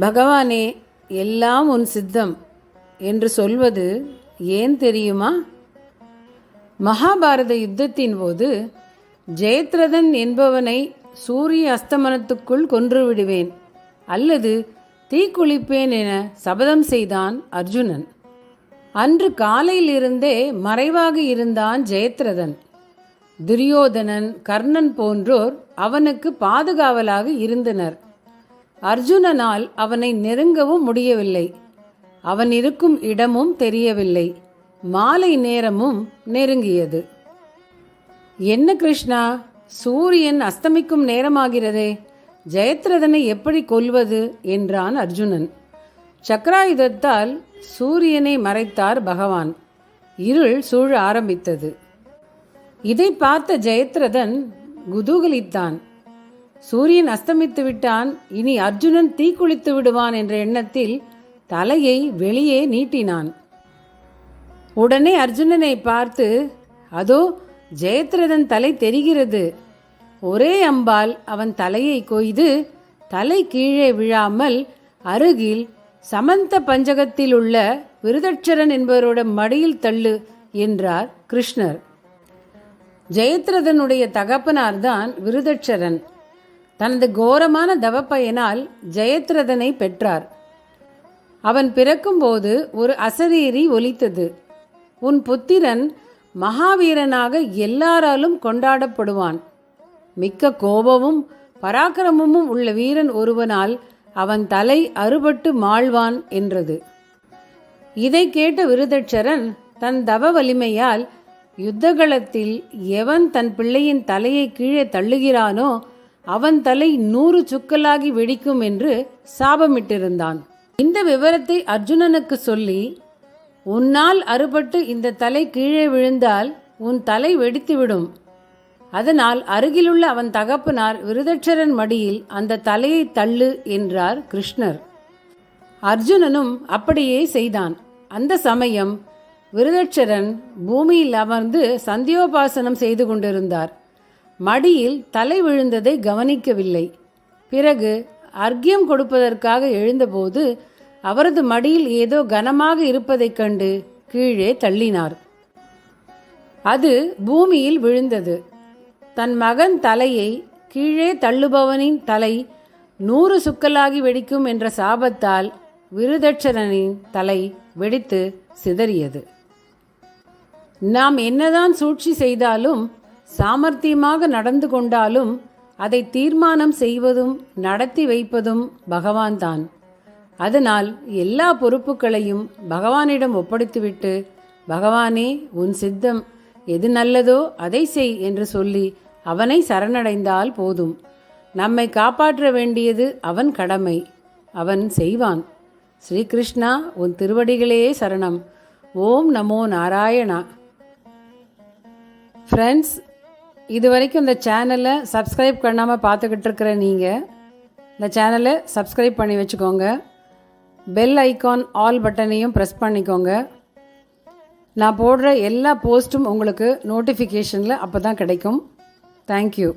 பகவானே எல்லாம் உன் சித்தம் என்று சொல்வது ஏன் தெரியுமா? மகாபாரத யுத்தத்தின் போது ஜெயத்ரதன் என்பவனை சூரிய அஸ்தமனத்துக்குள் கொன்று விடுவேன் அல்லது தீக்குளிப்பேன் என சபதம் செய்தான் அர்ஜுனன். அன்று காலையிலிருந்தே மறைவாக இருந்தான் ஜெயத்ரதன். துரியோதனன் கர்ணன் போன்றோர் அவனுக்கு பாதுகாவலாக இருந்தனர். அர்ஜுனனால் அவனை நெருங்கவும் முடியவில்லை. அவன் இருக்கும் இடமும் தெரியவில்லை. மாலை நேரமும் நெருங்கியது. என்ன கிருஷ்ணா சூரியன் அஸ்தமிக்கும் நேரமாகிறதே. ஜெயத்ரதனை எப்படி கொல்வது? என்றான் அர்ஜுனன். சக்கராயுதத்தால் சூரியனை மறைத்தார் பகவான். இருள் சூழ ஆரம்பித்தது. இதை பார்த்த ஜெயத்ரதன் குதூகலித்தான். சூரியன் அஸ்தமித்து விட்டான் இனி அர்ஜுனன் தீக்குளித்து விடுவான் என்ற எண்ணத்தில் தலையை வெளியே நீட்டினான். உடனே அர்ஜுனனை பார்த்து அதோ ஜெயத்ரதன் தலை தெரிகிறது. ஒரே அம்பால் அவன் தலையை கொய்து தலை கீழே விழாமல் அருகில் சமந்த பஞ்சகத்தில் உள்ள விருதட்சரன் என்பவரோட மடியில் தள்ளு என்றார் கிருஷ்ணர். ஜெயத்ரதனுடைய தகப்பனார்தான் விருதட்சரன். தனது கோரமான தவப்பயனால் ஜெயத்ரதனை பெற்றார். அவன் பிறக்கும்போது ஒரு அசரீரி ஒலித்தது. உன் புத்திரன் மகாவீரனாக எல்லாராலும் கொண்டாடப்படுவான். மிக்க கோபமும் பராக்கிரமமும் உள்ள வீரன் ஒருவனால் அவன் தலை அறுபட்டு மாழ்வான் என்றது. இதை கேட்ட விருதட்சரன் தன் தவ வலிமையால் யுத்தகலத்தில் எவன் தன் பிள்ளையின் தலையை கீழே தள்ளுகிறானோ அவன் தலை நூறு சுக்கலாகி வெடிக்கும் என்று சாபமிட்டிருந்தான். இந்த விவரத்தை அர்ஜுனனுக்கு சொல்லி உன்னால் அறுபட்டு இந்த தலை கீழே விழுந்தால் உன் தலை வெடித்துவிடும். அதனால் அருகிலுள்ள அவன் தகப்பனார் விருதட்சரன் மடியில் அந்த தலையை தள்ளு என்றார் கிருஷ்ணர். அர்ஜுனனும் அப்படியே செய்தான். அந்த சமயம் விருதட்சரன் பூமியில் அமர்ந்து சந்தியோபாசனம் செய்து கொண்டிருந்தார். மடியில் தலை விழுந்ததை கவனிக்கவில்லை. பிறகு அர்க்கியம் கொடுப்பதற்காக எழுந்தபோது அவரது மடியில் ஏதோ கனமாக இருப்பதைக் கண்டு கீழே தள்ளினார். அது பூமியில் விழுந்தது. தன் மகன் தலையை கீழே தள்ளுபவனின் தலை நூறு சுக்கலாகி வெடிக்கும் என்ற சாபத்தால் விருதட்சரனின் தலை வெடித்து சிதறியது. நாம் என்னதான் சூழ்ச்சி செய்தாலும் சாமர்த்தியமாக நடந்து கொண்டாலும் அதை தீர்மானம் செய்வதும் நடத்தி வைப்பதும் பகவான் தான். அதனால் எல்லா பொறுப்புகளையும் பகவானிடம் ஒப்படைத்துவிட்டு பகவானே உன் சித்தம் எது நல்லதோ அதை செய் என்று சொல்லி அவனை சரணடைந்தால் போதும். நம்மை காப்பாற்ற வேண்டியது அவன் கடமை அவன் செய்வான். ஸ்ரீகிருஷ்ணா உன் திருவடிகளே சரணம். ஓம் நமோ நாராயணா. ஃப்ரெண்ட்ஸ் இது வரைக்கும் இந்த சேனலை சப்ஸ்கிரைப் பண்ணாமல் பார்த்துக்கிட்டு இருக்கிற நீங்கள் இந்த சேனலை சப்ஸ்கிரைப் பண்ணி வச்சுக்கோங்க. பெல் ஐகான் ஆல் பட்டனையும் ப்ரெஸ் பண்ணிக்கோங்க. நான் போடுற எல்லா போஸ்ட்டும் உங்களுக்கு நோட்டிஃபிகேஷனில் அப்போ தான் கிடைக்கும் தேங்க்யூ